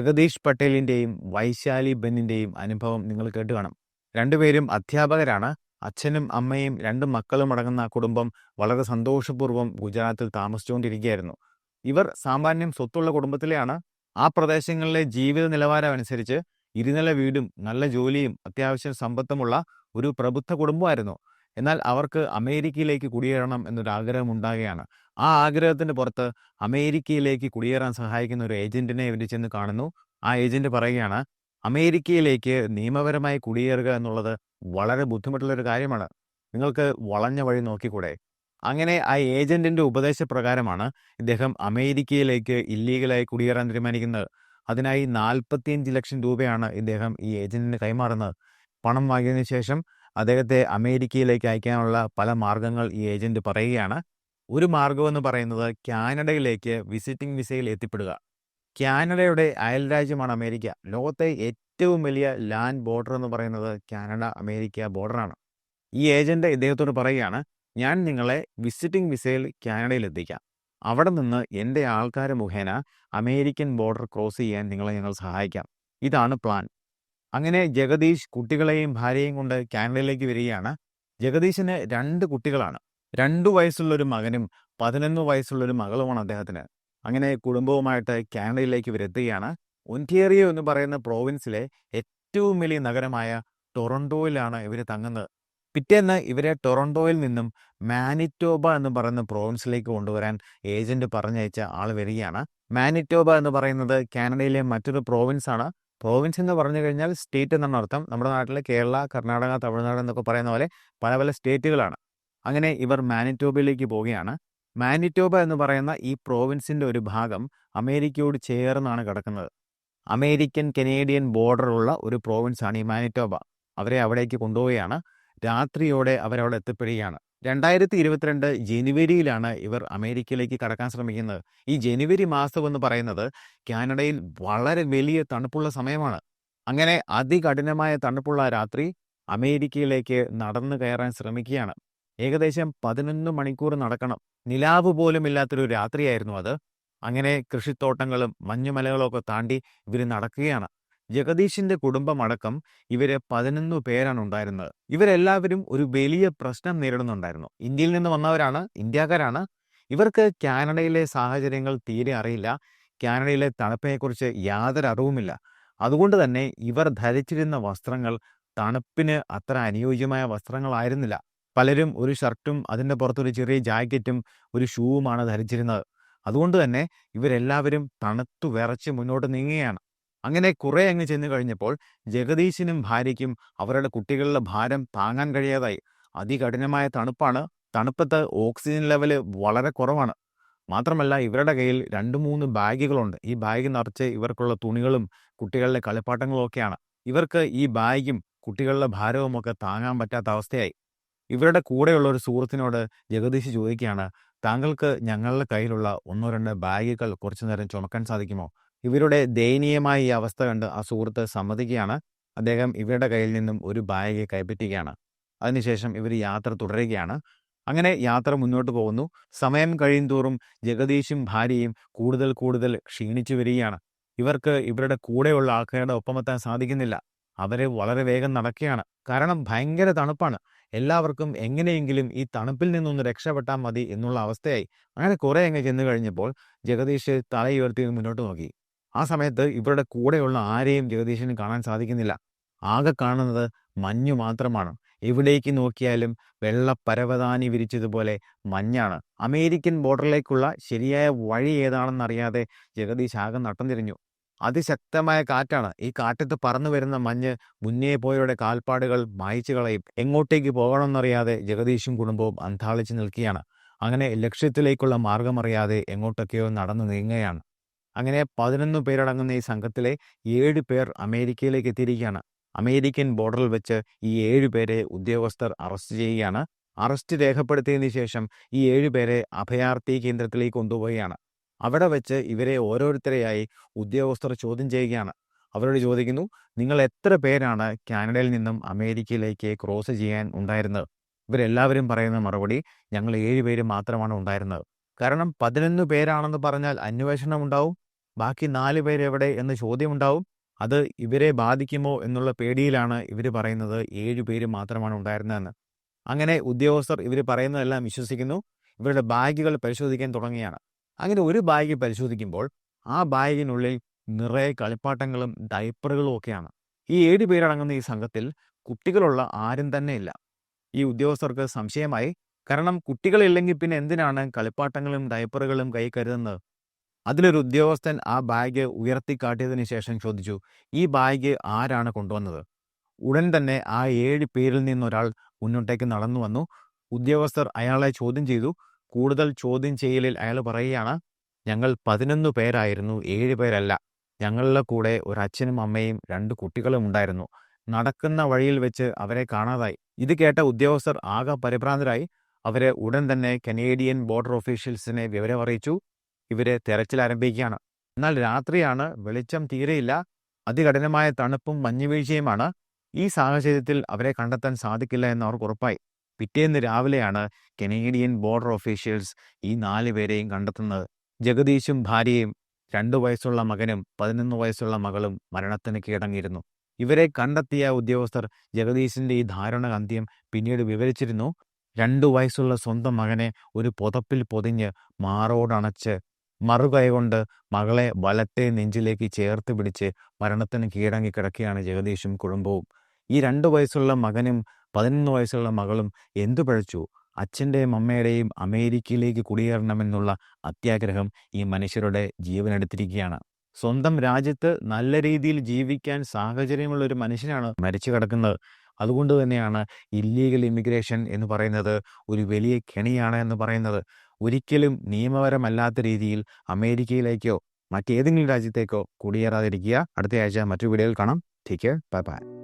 ജഗദീഷ് പട്ടേലിന്റെയും വൈശാലി ബെന്നിന്റെയും അനുഭവം നിങ്ങൾ കേട്ട് കാണും. രണ്ടുപേരും അധ്യാപകരാണ്. അച്ഛനും അമ്മയും രണ്ട് മക്കളും അടങ്ങുന്ന കുടുംബം വളരെ സന്തോഷപൂർവം ഗുജറാത്തിൽ താമസിച്ചുകൊണ്ടിരിക്കുകയായിരുന്നു. ഇവർ സാമാന്യം സ്വത്തുള്ള കുടുംബത്തിലെയാണ്. ആ പ്രദേശങ്ങളിലെ ജീവിത നിലവാരം അനുസരിച്ച് ഇരുനില വീടും നല്ല ജോലിയും അത്യാവശ്യം സമ്പത്തുമുള്ള ഒരു പ്രബുദ്ധ കുടുംബമായിരുന്നു. എന്നാൽ അവർക്ക് അമേരിക്കയിലേക്ക് കുടിയേറണം എന്നൊരു ആഗ്രഹം ഉണ്ടാകുകയാണ് ആ ആഗ്രഹത്തിന്റെ പുറത്ത് അമേരിക്കയിലേക്ക് കുടിയേറാൻ സഹായിക്കുന്ന ഒരു ഏജന്റിനെ ഇവർ ചെന്ന് കാണുന്നു. ആ ഏജന്റ് പറയുകയാണ് അമേരിക്കയിലേക്ക് നിയമപരമായി കുടിയേറുക എന്നുള്ളത് വളരെ ബുദ്ധിമുട്ടുള്ള ഒരു കാര്യമാണ്. നിങ്ങൾക്ക് വളഞ്ഞ വഴി നോക്കിക്കൂടെ? അങ്ങനെ ആ ഏജന്റിന്റെ ഉപദേശപ്രകാരമാണ് ഇദ്ദേഹം അമേരിക്കയിലേക്ക് ഇല്ലീഗലായി കുടിയേറാൻ തീരുമാനിക്കുന്നത്. അതിനായി നാൽപ്പത്തിയഞ്ച് ലക്ഷം രൂപയാണ് ഇദ്ദേഹം ഈ ഏജന്റിന് കൈമാറുന്നത്. പണം വാങ്ങിയതിനു ശേഷം അദ്ദേഹത്തെ അമേരിക്കയിലേക്ക് അയക്കാനുള്ള പല മാർഗങ്ങൾ ഈ ഏജന്റ് പറയുകയാണ്. ഒരു മാർഗമെന്ന് പറയുന്നത് കാനഡയിലേക്ക് വിസിറ്റിംഗ് വിസയിൽ എത്തിപ്പെടുക. കാനഡയുടെ അയൽരാജ്യമാണ് അമേരിക്ക. ലോകത്തെ ഏറ്റവും വലിയ ലാൻഡ് ബോർഡർ എന്ന് പറയുന്നത് കാനഡ അമേരിക്ക ബോർഡറാണ്. ഈ ഏജന്റ് ഇദ്ദേഹത്തോട് പറയുകയാണ് ഞാൻ നിങ്ങളെ വിസിറ്റിംഗ് വിസയിൽ കാനഡയിൽ എത്തിക്കാം അവിടെ നിന്ന് എന്റെ ആൾക്കാർ മുഖേന അമേരിക്കൻ ബോർഡർ ക്രോസ് ചെയ്യാൻ നിങ്ങളെ ഞങ്ങൾ സഹായിക്കാം. ഇതാണ് പ്ലാൻ. അങ്ങനെ ജഗദീഷ് കുട്ടികളെയും ഭാര്യയും കൊണ്ട് കാനഡയിലേക്ക് വരികയാണ്. ജഗദീഷിന് രണ്ട് കുട്ടികളാണ്. രണ്ടു വയസ്സുള്ളൊരു മകനും പതിനൊന്ന് വയസ്സുള്ളൊരു മകളുമാണ് അദ്ദേഹത്തിന്. അങ്ങനെ കുടുംബവുമായിട്ട് കാനഡയിലേക്ക് ഇവരെത്തുകയാണ്. ഒന്റിയേറിയോ എന്ന് പറയുന്ന പ്രോവിൻസിലെ ഏറ്റവും വലിയ നഗരമായ ടൊറന്റോയിലാണ് ഇവർ തങ്ങുന്നത്. പിറ്റേന്ന് ഇവരെ ടൊറന്റോയിൽ നിന്നും മാനിറ്റോബ എന്ന് പറയുന്ന പ്രോവിൻസിലേക്ക് കൊണ്ടുവരാൻ ഏജന്റ് പറഞ്ഞയച്ച ആൾ വരികയാണ്. മാനിറ്റോബ എന്ന് പറയുന്നത് കാനഡയിലെ മറ്റൊരു പ്രോവിൻസ് ആണ് പ്രോവിൻസ് എന്ന് പറഞ്ഞു കഴിഞ്ഞാൽ സ്റ്റേറ്റ് എന്നാണ് അർത്ഥം. നമ്മുടെ നാട്ടിലെ കേരള കർണാടക തമിഴ്നാട് എന്നൊക്കെ പറയുന്ന പോലെ പല പല സ്റ്റേറ്റുകളാണ്. അങ്ങനെ ഇവർ മാനിറ്റോബയിലേക്ക് പോവുകയാണ്. മാനിറ്റോബ എന്ന് പറയുന്ന ഈ പ്രോവിൻസിന്റെ ഒരു ഭാഗം അമേരിക്കയോട് ചേർന്നാണ് കിടക്കുന്നത്. അമേരിക്കൻ കനേഡിയൻ ബോർഡറുള്ള ഒരു പ്രോവിൻസാണ് ഈ മാനിറ്റോബ. അവരെ അവിടേക്ക് കൊണ്ടുപോവുകയാണ്. രാത്രിയോടെ അവരവിടെ എത്തിപ്പെടുകയാണ്. രണ്ടായിരത്തി ഇരുപത്തിരണ്ട് ജനുവരിയിലാണ് ഇവർ അമേരിക്കയിലേക്ക് കടക്കാൻ ശ്രമിക്കുന്നത്. ഈ ജനുവരി മാസം എന്ന് പറയുന്നത് കാനഡയിൽ വളരെ വലിയ തണുപ്പുള്ള സമയമാണ്. അങ്ങനെ അതികഠിനമായ തണുപ്പുള്ള രാത്രി അമേരിക്കയിലേക്ക് നടന്നു കയറാൻ ശ്രമിക്കുകയാണ്. ഏകദേശം പതിനൊന്ന് മണിക്കൂർ നടക്കണം. നിലാവ് പോലും ഇല്ലാത്തൊരു രാത്രിയായിരുന്നു അത്. അങ്ങനെ കൃഷിത്തോട്ടങ്ങളും മഞ്ഞുമലകളും ഒക്കെ താണ്ടി ഇവർ നടക്കുകയാണ്. ജഗദീഷിന്റെ കുടുംബമടക്കം ഇവർ പതിനൊന്ന് പേരാണ് ഉണ്ടായിരുന്നത്. ഇവരെല്ലാവരും ഒരു വലിയ പ്രശ്നം നേരിടുന്നുണ്ടായിരുന്നു. ഇന്ത്യയിൽ നിന്ന് വന്നവരാണ് ഇന്ത്യക്കാരാണ്. ഇവർക്ക് കാനഡയിലെ സാഹചര്യങ്ങൾ തീരെ അറിയില്ല. കാനഡയിലെ തണുപ്പിനെക്കുറിച്ച് യാതൊരു അറിവുമില്ല. അതുകൊണ്ട് തന്നെ ഇവർ ധരിച്ചിരുന്ന വസ്ത്രങ്ങൾ തണുപ്പിന് അത്ര അനുയോജ്യമായ വസ്ത്രങ്ങളായിരുന്നില്ല. പലരും ഒരു ഷർട്ടും അതിന്റെ പുറത്തൊരു ചെറിയ ജാക്കറ്റും ഒരു ഷൂവുമാണ് ധരിച്ചിരുന്നത്. അതുകൊണ്ട് തന്നെ ഇവരെല്ലാവരും തണുത്തു വിറച്ച് മുന്നോട്ട് നീങ്ങുകയാണ്. അങ്ങനെ കുറെ അങ്ങ് ചെന്ന് കഴിഞ്ഞപ്പോൾ ജഗദീശിനും ഭാര്യയ്ക്കും അവരുടെ കുട്ടികളുടെ ഭാരം താങ്ങാൻ കഴിയാതായി. അതികഠിനമായ തണുപ്പാണ്. തണുപ്പത്ത് ഓക്സിജൻ ലെവൽ വളരെ കുറവാണ്. മാത്രമല്ല ഇവരുടെ കയ്യിൽ രണ്ട് മൂന്ന് ബാഗുകളുണ്ട്. ഈ ബാഗ് നിറച്ച് ഇവർക്കുള്ള തുണികളും കുട്ടികളുടെ കളിപ്പാട്ടങ്ങളും ഒക്കെയാണ്. ഇവർക്ക് ഈ ബാഗും കുട്ടികളുടെ ഭാരവും ഒക്കെ താങ്ങാൻ പറ്റാത്ത അവസ്ഥയായി. ഇവരുടെ കൂടെയുള്ള ഒരു സുഹൃത്തിനോട് ജഗദീഷ് ചോദിക്കുകയാണ് താങ്കൾക്ക് ഞങ്ങളുടെ കയ്യിലുള്ള ഒന്നോ രണ്ട് ബാഗുകൾ കുറച്ചു നേരം ചുമക്കാൻ സാധിക്കുമോ? ഇവരുടെ ദയനീയമായ ഈ അവസ്ഥ കണ്ട് ആ സുഹൃത്ത് സമ്മതിക്കുകയാണ്. അദ്ദേഹം ഇവരുടെ കയ്യിൽ നിന്നും ഒരു ബാഗ് കൈപ്പറ്റുകയാണ് അതിനുശേഷം ഇവർ യാത്ര തുടരുകയാണ്. അങ്ങനെ യാത്ര മുന്നോട്ട് പോകുന്നു. സമയം കഴിയും തോറും ജഗദീഷും ഭാര്യയും കൂടുതൽ കൂടുതൽ ക്ഷീണിച്ചു വരികയാണ്. ഇവർക്ക് ഇവരുടെ കൂടെയുള്ള ആൾക്കാരുടെ ഒപ്പമെത്താൻ സാധിക്കുന്നില്ല. അവരെ വളരെ വേഗം നടക്കുകയാണ്. കാരണം ഭയങ്കര തണുപ്പാണ്. എല്ലാവർക്കും എങ്ങനെയെങ്കിലും ഈ തണുപ്പിൽ നിന്നൊന്ന് രക്ഷപ്പെട്ടാൽ മതി എന്നുള്ള അവസ്ഥയായി. അങ്ങനെ കുറെ അങ്ങ് ചെന്ന് കഴിഞ്ഞപ്പോൾ ജഗദീഷ് തലയുയർത്തി മുന്നോട്ട് നോക്കി. ആ സമയത്ത് ഇവരുടെ കൂടെയുള്ള ആരെയും ജഗദീഷിന് കാണാൻ സാധിക്കുന്നില്ല. ആകെ കാണുന്നത് മഞ്ഞു മാത്രമാണ്. എവിടേക്ക് നോക്കിയാലും വെള്ള പരവതാനി വിരിച്ചതുപോലെ മഞ്ഞാണ്. അമേരിക്കൻ ബോർഡറിലേക്കുള്ള ശരിയായ വഴി ഏതാണെന്നറിയാതെ ജഗദീഷ് ആകെ നട്ടം തിരിഞ്ഞു. അതിശക്തമായ കാറ്റാണ്. ഈ കാറ്റത്ത് പറന്നു വരുന്ന മഞ്ഞ് മുന്നേ പോയവരുടെ കാൽപ്പാടുകൾ മായ്ച്ചു കളയും. എങ്ങോട്ടേക്ക് പോകണമെന്നറിയാതെ ജഗദീഷും കുടുംബവും അന്താളിച്ച് നിൽക്കുകയാണ്. അങ്ങനെ ലക്ഷ്യത്തിലേക്കുള്ള മാർഗമറിയാതെ എങ്ങോട്ടൊക്കെയോ നടന്നു നീങ്ങുകയാണ്. അങ്ങനെ പതിനൊന്ന് പേരടങ്ങുന്ന ഈ സംഘത്തിലെ ഏഴ് പേർ അമേരിക്കയിലേക്ക് എത്തിയിരിക്കുകയാണ്. അമേരിക്കൻ ബോർഡറിൽ വെച്ച് ഈ ഏഴ് പേരെ ഉദ്യോഗസ്ഥർ അറസ്റ്റ് ചെയ്യുകയാണ്. അറസ്റ്റ് രേഖപ്പെടുത്തിയതിനു ശേഷം ഈ ഏഴ് പേരെ അഭയാർത്ഥി കേന്ദ്രത്തിലേക്ക് കൊണ്ടുപോവുകയാണ്. അവിടെ വെച്ച് ഇവരെ ഓരോരുത്തരെയായി ഉദ്യോഗസ്ഥർ ചോദ്യം ചെയ്യുകയാണ്. അവരോട് ചോദിക്കുന്നു നിങ്ങൾ എത്ര പേരാണ് കാനഡയിൽ നിന്നും അമേരിക്കയിലേക്ക് ക്രോസ് ചെയ്യാൻ ഉണ്ടായിരുന്നത്? ഇവരെല്ലാവരും പറയുന്ന മറുപടി ഞങ്ങൾ ഏഴ് പേര് മാത്രമാണ് ഉണ്ടായിരുന്നത്. കാരണം പതിനൊന്ന് പേരാണെന്ന് പറഞ്ഞാൽ അന്വേഷണം ഉണ്ടാവും ബാക്കി നാല് പേരെവിടെ എന്ന് ചോദ്യമുണ്ടാവും അത് ഇവരെ ബാധിക്കുമോ എന്നുള്ള പേടിയിലാണ് ഇവർ പറയുന്നത് ഏഴ് പേര് മാത്രമാണ് ഉണ്ടായിരുന്നതെന്ന്. അങ്ങനെ ഉദ്യോഗസ്ഥർ ഇവർ പറയുന്നതെല്ലാം വിശ്വസിക്കുന്നു. ഇവരുടെ ബാഗുകൾ പരിശോധിക്കാൻ തുടങ്ങിയാണ് അങ്ങനെ ഒരു ബാഗ് പരിശോധിക്കുമ്പോൾ ആ ബാഗിനുള്ളിൽ നിറയെ കളിപ്പാട്ടങ്ങളും ഡയപ്പറുകളും ഒക്കെയാണ്. ഈ ഏഴ് പേരടങ്ങുന്ന ഈ സംഘത്തിൽ കുട്ടികളുള്ള ആരും തന്നെ ഇല്ല. ഈ ഉദ്യോഗസ്ഥർക്ക് സംശയമായി കാരണം കുട്ടികളില്ലെങ്കിൽ പിന്നെ എന്തിനാണ് കളിപ്പാട്ടങ്ങളും ഡയപ്പറുകളും കൈ കരുതുന്നത്? അതിലൊരു ഉദ്യോഗസ്ഥൻ ആ ബാഗ് ഉയർത്തിക്കാട്ടിയതിനു ശേഷം ചോദിച്ചു ഈ ബാഗ് ആരാണ് കൊണ്ടുവന്നത്? ഉടൻ തന്നെ ആ ഏഴ് പേരിൽ നിന്നൊരാൾ മുന്നോട്ടേക്ക് നടന്നു വന്നു ഉദ്യോഗസ്ഥർ അയാളെ ചോദ്യം ചെയ്തു കൂടുതൽ ചോദ്യം ചെയ്യലിൽ അയാൾ പറയുകയാണ് ഞങ്ങൾ പതിനൊന്ന് പേരായിരുന്നു ഏഴ് പേരല്ല. ഞങ്ങളുടെ കൂടെ ഒരു അച്ഛനും അമ്മയും രണ്ട് കുട്ടികളും ഉണ്ടായിരുന്നു. നടക്കുന്ന വഴിയിൽ വെച്ച് അവരെ കാണാതായി. ഇത് കേട്ട ഉദ്യോഗസ്ഥർ ആകെ പരിഭ്രാന്തരായി. അവരെ ഉടൻ തന്നെ കനേഡിയൻ ബോർഡർ ഓഫീഷ്യൽസിനെ വിവരം അറിയിച്ചു. ഇവരെ തെരച്ചിൽ ആരംഭിക്കുകയാണ്. എന്നാൽ രാത്രിയാണ് വെളിച്ചം തീരെയില്ല. അതികഠിനമായ തണുപ്പും മഞ്ഞുവീഴ്ചയുമാണ്. ഈ സാഹചര്യത്തിൽ അവരെ കണ്ടെത്താൻ സാധിക്കില്ല എന്ന് അവർക്ക് ഉറപ്പായി. പിറ്റേന്ന് രാവിലെയാണ് കനേഡിയൻ ബോർഡർ ഓഫീഷ്യൽസ് ഈ നാല് പേരെയും കണ്ടെത്തുന്നത്. ജഗദീഷും ഭാര്യയും രണ്ടു വയസ്സുള്ള മകനും പതിനൊന്ന് വയസ്സുള്ള മകളും മരണത്തിന് കീഴടങ്ങിയിരുന്നു. ഇവരെ കണ്ടെത്തിയ ഉദ്യോഗസ്ഥർ ജഗദീശിന്റെ ഈ ദാരുണ അന്ത്യം പിന്നീട് വിവരിച്ചിരുന്നു. രണ്ടു വയസ്സുള്ള സ്വന്തം മകനെ ഒരു പുതപ്പിൽ പൊതിഞ്ഞ് മാറോടണച്ച് മറുകൈകൊണ്ട് മകളെ വലത്തെ നെഞ്ചിലേക്ക് ചേർത്ത് പിടിച്ച് മരണത്തിന് കീഴടങ്ങി കിടക്കുകയാണ് ജഗദീഷും കുടുംബവും. ഈ രണ്ടു വയസ്സുള്ള മകനും പതിനൊന്ന് വയസ്സുള്ള മകളും എന്തു പഴച്ചു അച്ഛന്റെയും അമ്മയുടെയും അമേരിക്കയിലേക്ക് കുടിയേറണമെന്നുള്ള അത്യാഗ്രഹം ഈ മനുഷ്യരുടെ ജീവനെടുത്തിരിക്കുകയാണ്. സ്വന്തം രാജ്യത്ത് നല്ല രീതിയിൽ ജീവിക്കാൻ സാഹചര്യമുള്ള ഒരു മനുഷ്യനാണ് മരിച്ചു കിടക്കുന്നത്. അതുകൊണ്ട് തന്നെയാണ് ഇല്ലീഗൽ ഇമിഗ്രേഷൻ എന്ന് പറയുന്നത് ഒരു വലിയ കെണിയാണ് എന്ന് പറയുന്നത്. ഒരിക്കലും നിയമപരമല്ലാത്ത രീതിയിൽ അമേരിക്കയിലേക്കോ മറ്റേതെങ്കിലും രാജ്യത്തേക്കോ കുടിയേറാതിരിക്കുക. അടുത്ത ആഴ്ച മറ്റു വീഡിയോയിൽ കാണാം. Take care bye bye